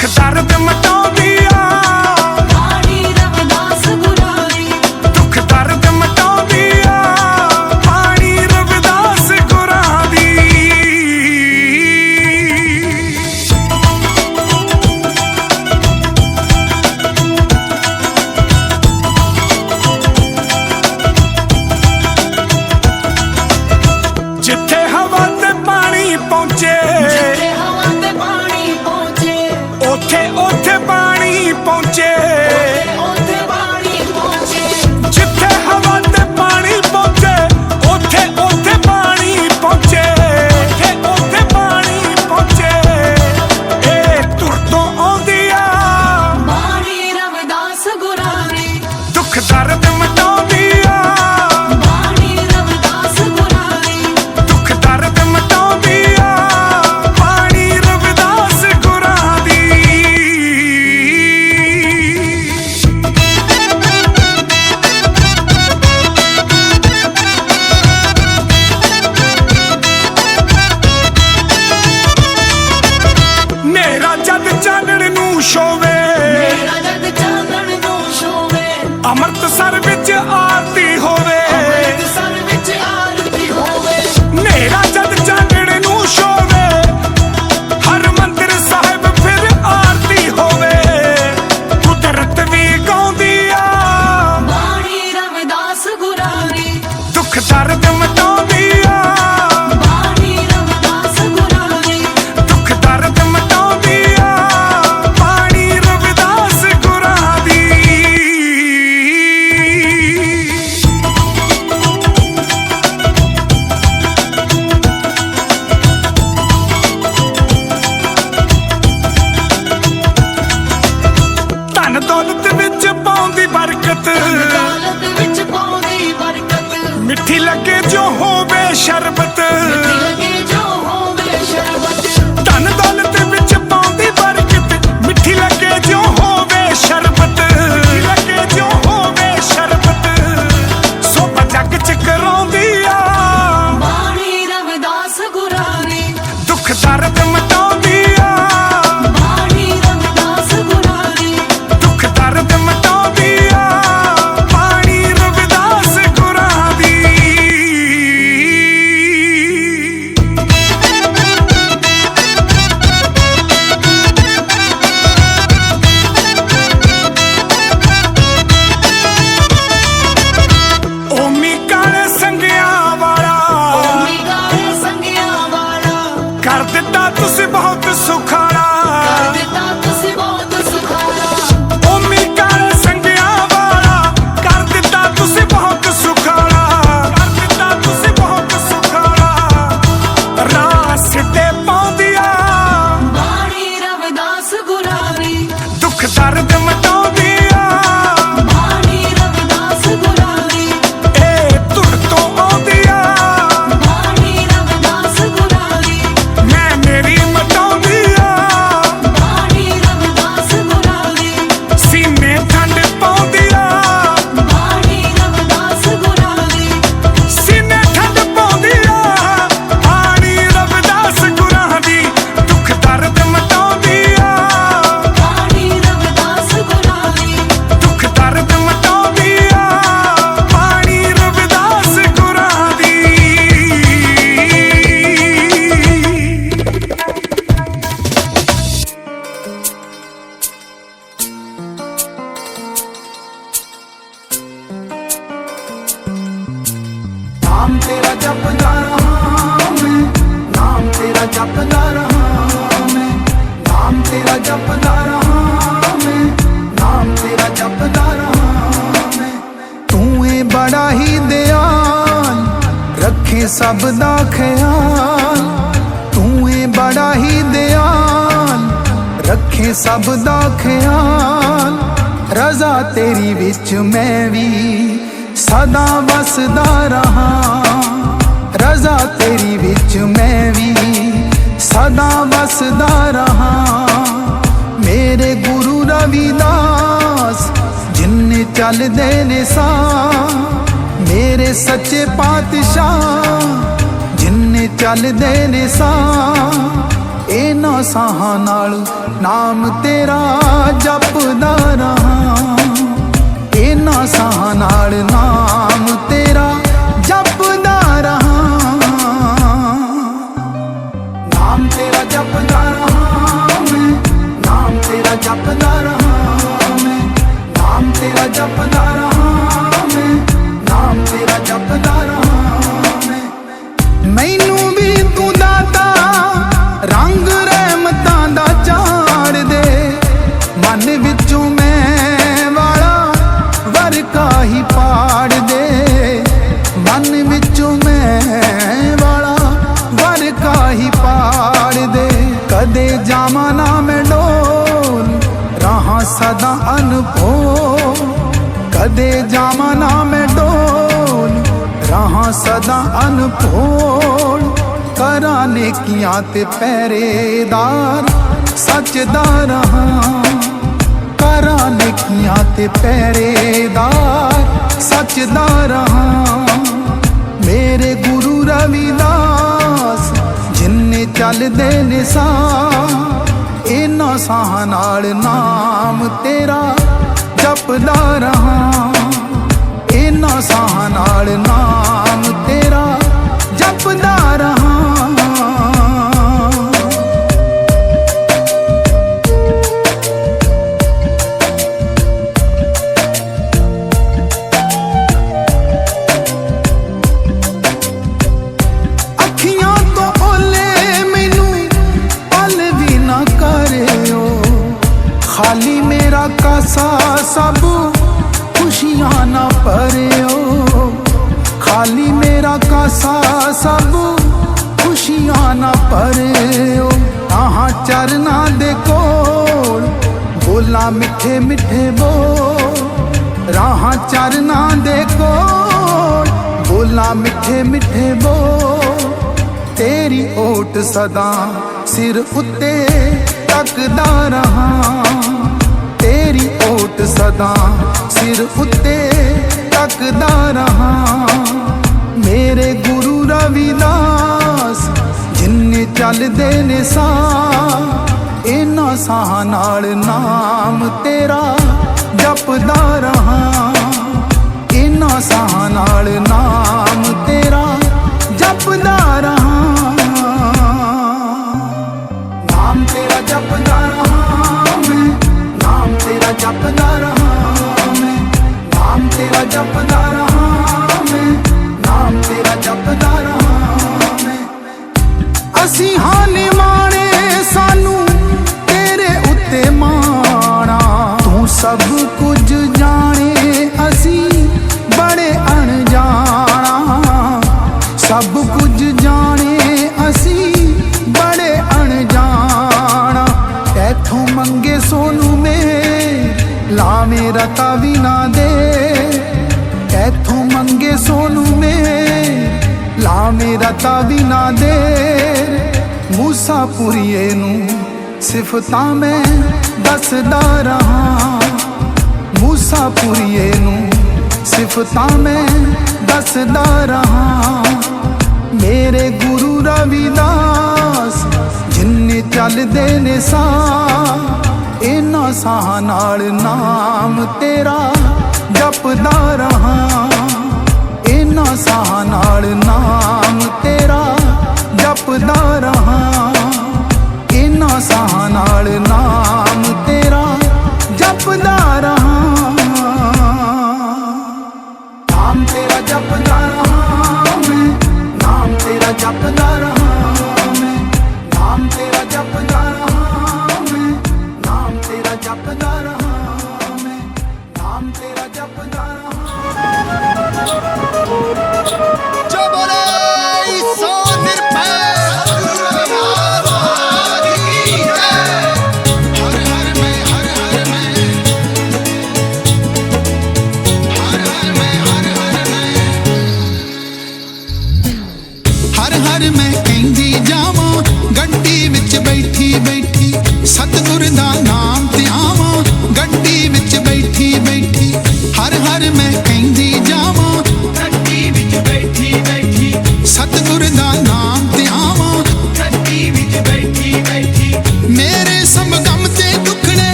Cause I don't I don't ਚਾਨਣ ਨੂੰ ਸ਼ੋਵੇ সারা ਸਭ ਦਾ ਖਿਆਲ, ਤੂੰ ਏ ਬੜਾ ਹੀ ਦਿਆਲ। ਰੱਖੇ ਸਭ ਦਾ ਖਿਆਲ, ਰਜ਼ਾ ਤੇਰੀ ਵਿੱਚ ਮੈਂ ਵੀ ਸਦਾ ਵਸਦਾ ਰਹਾ। ਰਜ਼ਾ ਤੇਰੀ ਵਿੱਚ ਮੈਂ ਵੀ ਸਦਾ ਵਸਦਾ ਰਹਾ। ਮੇਰੇ ਗੁਰੂ ਰਵਿਦਾਸ, ਜਿੰਨੇ ਚੱਲਦੇ ਨੇ ਸਾਹ ਤੇਰੇ ਸੱਚੇ ਪਾਤਸ਼ਾਹ, ਜਿੰਨੇ ਚੱਲਦੇ ਨੇ ਸਾਹ, ਇਹਨਾਂ ਸਾਹਾਂ ਨਾਲ ਨਾਮ ਤੇਰਾ ਜਪਦਾ ਰਹਾ। ਇਹਨਾਂ ਸਾਹਾਂ ਨਾਲ ਨਾਮ ਤੇਰਾ ਜਪਦਾ ਰਹਾ। ਨਾਮ ਤੇਰਾ ਜਪਦਾ ਰਹਾ ਮੈਂ, ਨਾਮ ਤੇਰਾ ਜਪਦਾ ਰਹਾ ਮੈਂ, ਨਾਮ ਤੇਰਾ ਜਪਦਾ ਮਨ ਵਿੱਚੋਂ ਮੈਂ ਵਾਲਾ ਵਰਕਾ ਹੀ ਪਾੜ ਦੇ। ਮਨ ਵਿੱਚੋਂ ਮੈਂ ਵਾਲਾ ਵਰਕਾ ਹੀ ਪਾੜ ਦੇ। ਕਦੇ ਜਾਵਾਂ ਨਾ ਮੈਂ ਡੋਲ, ਰਹਾ ਸਦਾ ਅਨਭੋ ਕਦੇ ਜਾਵਾਂ ਨਾ ਮੈਂ ਡੋਲ, ਰਹਾ ਸਦਾ ਅਨਭੋਲ। ਕਰਾਂ ਨੇਕੀਆਂ ਤੇ ਪਹਿਰੇਦਾਰ ਸੱਚ ਦਾ ਰਹਾ ਕਰਾਂ ਨੇਕੀਆਂ ਤੇ ਪਹਿਰੇਦਾਰ ਸੱਚ ਰਹਾ ਮੇਰੇ ਗੁਰੂ ਰਵਿਦਾਸ, ਜਿੰਨੇ ਚੱਲਦੇ ਨੇ ਸਾਹ, ਇਹਨਾਂ ਸਾਹਾਂ ਨਾਲ ਨਾਮ ਤੇਰਾ ਜਪਦਾ ਰਹਾ। ਇਹਨਾਂ ਸਾਹ ਨਾਲ ਨਾਮ ਤੇਰਾ ਜਪਦਾ ਰਹਾ। ਕਾਸਾ ਸਭ ਖੁਸ਼ੀਆਂ ਨਾ ਭਰਿਓ ਖਾਲੀ ਮੇਰਾ ਕਾਸਾ ਸਭ ਖੁਸ਼ੀਆਂ ਨਾ ਭਰਿਓ ਆਹਾਂ ਚਰਨਾਂ ਦੇ ਕੋਲ ਬੋਲਾਂ ਮਿੱਠੇ ਮਿੱਠੇ ਬੋਲ ਰਾਹਾਂ ਚਰਨਾਂ ਦੇ ਕੋਲ ਬੋਲਾਂ ਮਿੱਠੇ ਮਿੱਠੇ ਬੋਲ ਤੇਰੀ ਓਟ ਸਦਾ ਸਿਰ ਉੱਤੇ ਤੱਕਦਾ ਰਹਾ ਤੇਰੀ ਸਦਾ ਸਿਰ ਉੱਤੇ ਤੱਕਦਾ ਰਹਾ। ਮੇਰੇ ਗੁਰੂ ਰਵਿਦਾਸ, ਜਿੰਨੇ ਚੱਲਦੇ ਨੇ ਸਾਹ, ਇਹਨਾਂ ਸਾਹ ਨਾਲ ਨਾਮ ਤੇਰਾ ਜਪਦਾ ਰਹਾ। ਇਹਨਾਂ ਸਾਹ ਨਾਲ ਨਾਮ ਸਿਫਤਾਂ ਮੈਂ ਦੱਸਦਾ ਰਹਾ ਮੂਸਾ ਪੁਰੀਏ ਨੂੰ ਸਿਫਤਾਂ ਮੈਂ ਦੱਸਦਾ ਰਹਾ ਮੇਰੇ ਗੁਰੂ ਰਵਿਦਾਸ ਜਿੰਨੇ ਚੱਲਦੇ ਨੇ ਸਾਹ ਇਹਨਾਂ ਸਾਹ ਨਾਲ ਨਾਮ ਤੇਰਾ ਜਪਦਾ ਰਹਾ ਇਹਨਾਂ ਸਾਹ ਨਾਲ ਨਾਮ ਤੇਰਾ ਜਪਦਾ ਰਹਾ ਸਾਹਾਂ ਨਾਲ ਨਾਮ ਤੇਰਾ ਜਪਦਾ ਰਹਾ।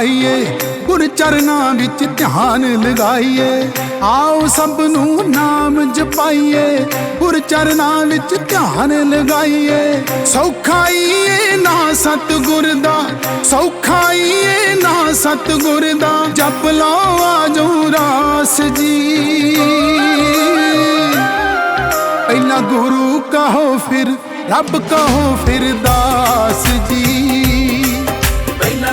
ਆਈਏ ਗੁਰ ਚਰਨਾਂ ਵਿੱਚ ਧਿਆਨ ਲਗਾਈਏ। ਆਓ ਸਭ ਨੂੰ ਨਾਮ ਜਪਾਈਏ, ਗੁਰ ਚਰਨਾਂ ਵਿੱਚ ਧਿਆਨ ਲਗਾਈਏ। ਸੌਖਾਈਏ ਨਾ ਸਤਗੁਰ ਦਾ ਸੌਖਾਈਏ ਨਾ ਸਤਗੁਰ ਦਾ। ਜਪ ਲਓ ਆਜੋ ਰਾਸ ਜੀ। ਪਹਿਲਾ ਗੁਰੂ ਕਹੋ ਫਿਰ, ਰੱਬ ਕਹੋ ਫਿਰ ਦਾਸ ਜੀ। ਪਹਿਲਾ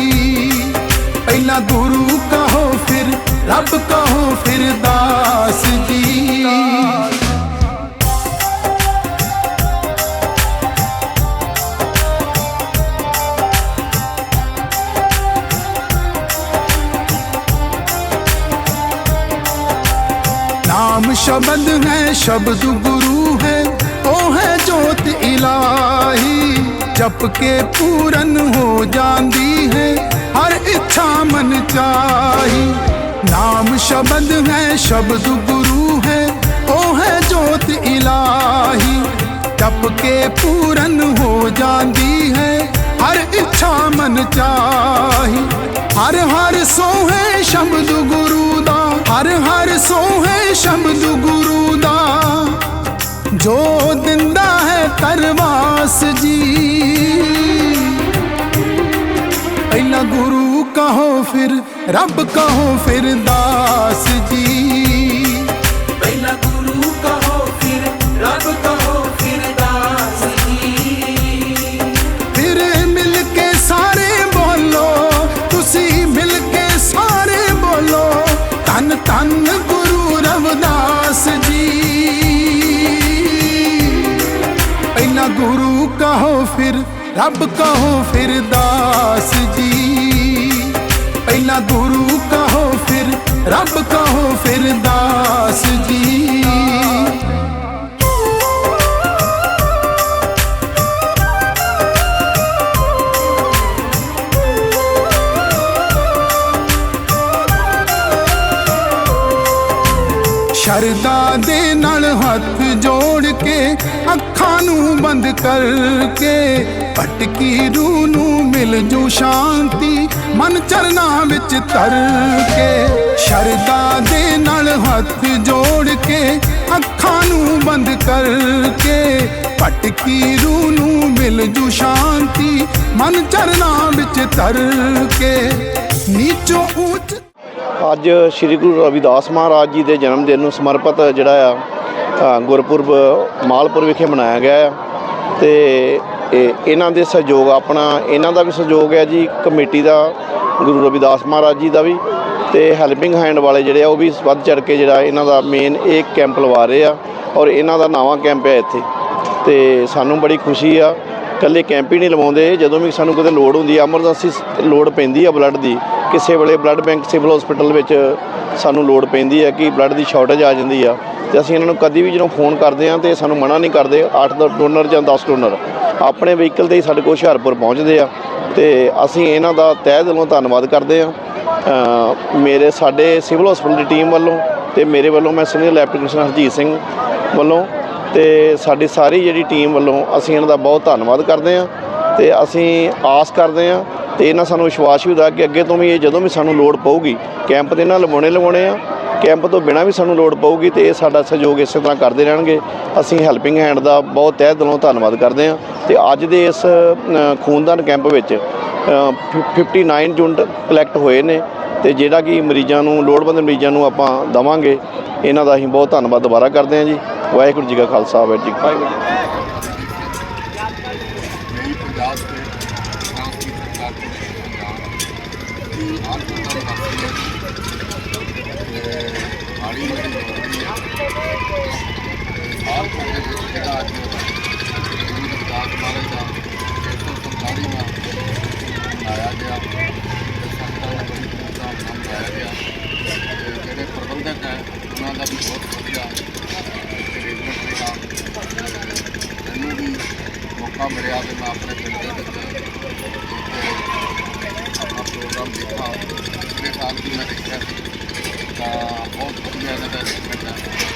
पहला गुरु कहो फिर, रब कहो फिर दास जी। नाम शब्द है, शब्द गुरु है ओ है ज्योत इलाही। जप के पूरन हो जाती है, हर ਇੱਛਾ ਮਨ ਚਾਹੀ। ਨਾਮ ਸ਼ਬਦ ਹੈ, ਸ਼ਬਦ ਗੁਰੂ ਹੈ, ਉਹ ਹੈ ਜੋਤ ਇਲਾਹੀ। ਜਪ ਕੇ ਪੂਰਨ ਹੋ ਜਾਂਦੀ ਹੈ, ਹਰ ਇੱਛਾ ਮਨ ਚਾਹੀ। ਹਰ ਹਰ ਸੋਹੇ ਸ਼ਬਦ ਗੁਰੂ ਦਾ, ਹਰ ਹਰ ਸੋਹੇ ਸ਼ਬਦ ਗੁਰੂ ਦਾ। ਜੋ ਦਿੰਦਾ ਹੈ ਤਰਵਾਸ ਜੀ। ਪਹਿਲਾਂ ਗੁਰੂ ਕਹੋ ਫਿਰ ਰੱਬ ਕਹੋ ਫਿਰ ਦਾਸ ਜੀ। ਪਹਿਲਾ ਗੁਰੂ ਕਹੋ ਫਿਰ ਰੱਬ ਕਹੋ ਫਿਰ ਦਾਸ ਜੀ। ਫਿਰ ਮਿਲ ਕੇ ਸਾਰੇ ਬੋਲੋ ਤੁਸੀਂ ਮਿਲ ਕੇ ਸਾਰੇ ਬੋਲੋ ਧੰਨ ਧੰਨ ਗੁਰੂ ਰਵਿਦਾਸ ਜੀ। ਪਹਿਲਾਂ ਗੁਰੂ ਕਹੋ ਫਿਰ ਰੱਬ ਕਹੋ ਫਿਰ ਦਾਸ ਜੀ। ਪਹਿਲਾਂ ਗੁਰੂ ਕਹੋ ਫਿਰ, ਰੱਬ ਕਹੋ ਫਿਰ ਦਾਸ ਜੀ। ਸ਼ਰਦਾ ਦੇ ਨਾਲ ਹੱਥ ਜੋੜ ਕੇ ਅੱਖਾਂ ਨੂੰ ਬੰਦ ਕਰਕੇ ਭਟਕੀ ਰੂਹ ਨੂੰ ਮਿਲ ਜੂ ਸ਼ਾਂਤੀ, ਮਨ ਚਰਨਾਂ ਵਿੱਚ ਤਰ ਕੇ ਸ਼ਰਦਾ ਦੇ ਨਾਲ ਹੱਥ ਜੋੜ ਕੇ ਅੱਖਾਂ ਨੂੰ ਬੰਦ ਕਰਕੇ ਭਟਕੀ ਰੂਹ ਨੂੰ ਮਿਲ ਜੂ ਸ਼ਾਂਤੀ, ਮਨ ਚਰਨਾਂ ਵਿੱਚ ਤਰ ਕੇ ਨੀਚੋਂ ਉੱਚ ਅੱਜ ਸ੍ਰੀ ਗੁਰੂ ਰਵਿਦਾਸ ਮਹਾਰਾਜ ਜੀ ਦੇ ਜਨਮ ਦਿਨ ਨੂੰ ਸਮਰਪਿਤ ਜਿਹੜਾ ਆ ਗੁਰਪੁਰਬ, ਮਾਲਪੁਰ ਵਿਖੇ ਮਨਾਇਆ ਗਿਆ ਆ। ਤੇ ਇਹਨਾਂ ਦੇ ਸਹਿਯੋਗ, ਆਪਣਾ ਇਹਨਾਂ ਦਾ ਵੀ ਸਹਿਯੋਗ ਹੈ ਜੀ, ਕਮੇਟੀ ਦਾ, ਗੁਰੂ ਰਵਿਦਾਸ ਮਹਾਰਾਜ ਜੀ ਦਾ ਵੀ। ਤੇ ਹੈਲਪਿੰਗ ਹੈਂਡ ਵਾਲੇ ਜਿਹੜੇ ਆ, ਉਹ ਵੀ ਵੱਧ ਚੜ ਕੇ ਜਿਹੜਾ ਇਹਨਾਂ ਦਾ ਮੇਨ ਇੱਕ ਕੈਂਪ ਲਵਾ ਰਹੇ ਆ, ਔਰ ਇਹਨਾਂ ਦਾ ਨਵਾਂ ਕੈਂਪ ਹੈ ਇੱਥੇ। ਤੇ ਸਾਨੂੰ ਬੜੀ ਖੁਸ਼ੀ ਆ, ਇਕੱਲੇ ਕੈਂਪ ਹੀ ਨਹੀਂ ਲਵਾਉਂਦੇ। ਜਦੋਂ ਵੀ ਸਾਨੂੰ ਕਿਤੇ ਲੋੜ ਹੁੰਦੀ ਆ ਐਮਰਜੈਂਸੀ ਲੋੜ ਪੈਂਦੀ ਆ ਬਲੱਡ ਦੀ ਕਿਸੇ ਵੇਲੇ ਬਲੱਡ ਬੈਂਕ ਸਿਵਲ ਹਸਪੀਟਲ ਵਿੱਚ ਸਾਨੂੰ ਲੋੜ ਪੈਂਦੀ ਹੈ ਕਿ ਬਲੱਡ ਦੀ ਸ਼ਾਰਟੇਜ ਆ ਜਾਂਦੀ ਆ ਤੇ ਅਸੀਂ ਇਹਨਾਂ ਨੂੰ ਕਦੀ ਵੀ ਜਦੋਂ ਫੋਨ ਕਰਦੇ ਆ ਤੇ ਸਾਨੂੰ ਮਨਾ ਨਹੀਂ ਕਰਦੇ 8 ਦਾ ਡੋਨਰ ਜਾਂ 10 ਡੋਨਰ ਆਪਣੇ ਵਹੀਕਲ ਤੇ ਹੀ ਸਾਡੇ ਕੋਲ ਹੁਸ਼ਿਆਰਪੁਰ ਪਹੁੰਚਦੇ ਆ ਤੇ ਅਸੀਂ ਇਹਨਾਂ ਦਾ ਤਹਿ ਦਿਲੋਂ ਧੰਨਵਾਦ ਕਰਦੇ ਆ ਮੇਰੇ ਸਾਡੇ ਸਿਵਲ ਹਸਪੀਟਲ ਦੀ ਟੀਮ ਵੱਲੋਂ ਤੇ ਮੇਰੇ ਵੱਲੋਂ ਮੈਂ senior left commissioner Harjeet Singh ਵੱਲੋਂ ਤੇ ਸਾਡੀ ਸਾਰੀ ਜਿਹੜੀ ਟੀਮ ਵੱਲੋਂ ਅਸੀਂ ਇਹਨਾਂ ਦਾ ਬਹੁਤ ਧੰਨਵਾਦ ਕਰਦੇ ਹਾਂ ਤੇ ਅਸੀਂ ਆਸ ਕਰਦੇ ਹਾਂ ਤੇ ਇਹਨਾਂ ਸਾਨੂੰ ਵਿਸ਼ਵਾਸ ਵੀ ਹੁੰਦਾ ਕਿ ਅੱਗੇ ਤੋਂ ਵੀ ਇਹ ਜਦੋਂ ਵੀ ਸਾਨੂੰ ਲੋੜ ਪਊਗੀ ਕੈਂਪ ਤੇ ਇਹਨਾਂ ਲਵਾਉਣੇ ਲਵਾਉਣੇ ਆ। ਕੈਂਪ ਤੋਂ ਬਿਨਾਂ ਵੀ ਸਾਨੂੰ ਲੋੜ ਪਊਗੀ ਤੇ ਇਹ ਸਾਡਾ ਸਹਿਯੋਗ ਇਸੇ ਤਰ੍ਹਾਂ ਕਰਦੇ ਰਹਿਣਗੇ। ਅਸੀਂ ਹੈਲਪਿੰਗ ਹੈਂਡ ਦਾ ਬਹੁਤ ਤਹਿ ਦਿਲੋਂ ਧੰਨਵਾਦ ਕਰਦੇ ਹਾਂ ਤੇ ਅੱਜ ਦੇ ਇਸ ਖੂਨਦਾਨ ਕੈਂਪ ਵਿੱਚ ਅ, ਫਿ- 59 ਯੂਨਿਟ ਕਲੈਕਟ ਹੋਏ ਨੇ ਤੇ ਜਿਹੜਾ ਕਿ ਮਰੀਜ਼ਾਂ ਨੂੰ ਲੋੜਵੰਦ ਮਰੀਜ਼ਾਂ ਨੂੰ ਆਪਾਂ ਦਵਾਂਗੇ। ਇਹਨਾਂ ਦਾ ਅਸੀਂ ਬਹੁਤ ਧੰਨਵਾਦ ਦੁਬਾਰਾ ਕਰਦੇ ਹਾਂ ਜੀ। ਵਾਹਿਗੁਰੂ ਜੀ ਕਾ ਖਾਲਸਾ ਵਾਹਿਗੁਰੂ ਜੀ ਕੀ ਫਤਿਹ ਮੇਰੀ ਪੰਜਾਬ ਦੇ ਨਾਮ ਦੀ ਸਰਕਾਰ ਦੇ ਪੰਜਾਬ ਆਲ ਪੰਜਾਬ ਵਾਸੀ ਹੈ ਤੇ ਹਾਲੀ ਮੇਰੀ ਨੌਕਰੀ ਹੈ ਸਾਲ ਭਰ ਵਿੱਚ ਜਿਹੜਾ ਅੱਜ ਗੁਰੂ ਰਵਿਦਾਸ ਮਹਾਰਾਜ ਦਾ 147ਵਾਂ ਮਨਾਇਆ ਗਿਆ ਤੇ ਸੰਗਤਾਂ ਬੜੀ ਧੂਮਧਾਮ ਨਾਲ ਮਨਾਇਆ ਗਿਆ ਜਿਹੜੇ ਪ੍ਰਬੰਧਕ ਹੈ ਉਹਨਾਂ ਦਾ ਵੀ ਬਹੁਤ ਵਧੀਆ ਅਰੇਂਜਮੈਂਟ ਰਿਹਾ ਮੈਨੂੰ ਵੀ ਮੌਕਾ ਮਿਲਿਆ ਤੇ ਮੈਂ ਆਪਣੇ ਪਿੰਡ ਦੇ ਵਿੱਚ ਆਪਣਾ ਦੇਖਾ ਪਿਛਲੇ ਸਾਲ ਵੀ ਮੈਂ ਦੇਖਿਆ ਸੀ। ਤਾਂ ਬਹੁਤ ਵਧੀਆ ਇਹਨਾਂ ਦਾ ਅਰੇਂਜਮੈਂਟ ਹੈ।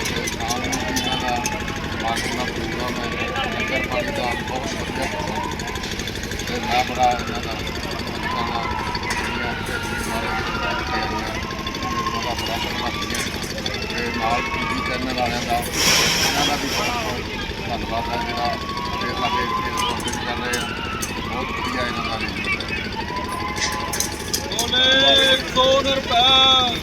ਤੇ ਸ਼ਾਮ ਨੂੰ ਵੀ ਇਹਨਾਂ ਦਾ ਸਮਾਗਮ ਦਾ ਪ੍ਰੋਗਰਾਮ ਹੈ। ਲੰਗਰ ਪਾਣੀ ਦਾ ਬਹੁਤ ਵਧੀਆ ਪ੍ਰਬੰਧ ਤੇ ਮੈਂ ਬੜਾ ਇਹਨਾਂ ਦਾ ਸੰਗਤਾਂ ਦਾ ਜਿਹੜੀਆਂ ਇੱਥੇ ਮਾਰੇ ਨਾਲ ਟੀਵੀ ਚੈਨਲ ਵਾਲਿਆਂ ਦਾ, ਇਹਨਾਂ ਦਾ ਵੀ ਬਹੁਤ ਬਹੁਤ ਧੰਨਵਾਦ ਹੈ। ਜਿਹੜਾ ਇਹ ਸਾਡੇ ਇੱਥੇ ਸਪੋਰਟ ਕਰ ਰਹੇ ਆ ਤੇ ਬਹੁਤ ਵਧੀਆ ਇਹਨਾਂ ਦਾ ਸੋਨਰ ਪਾ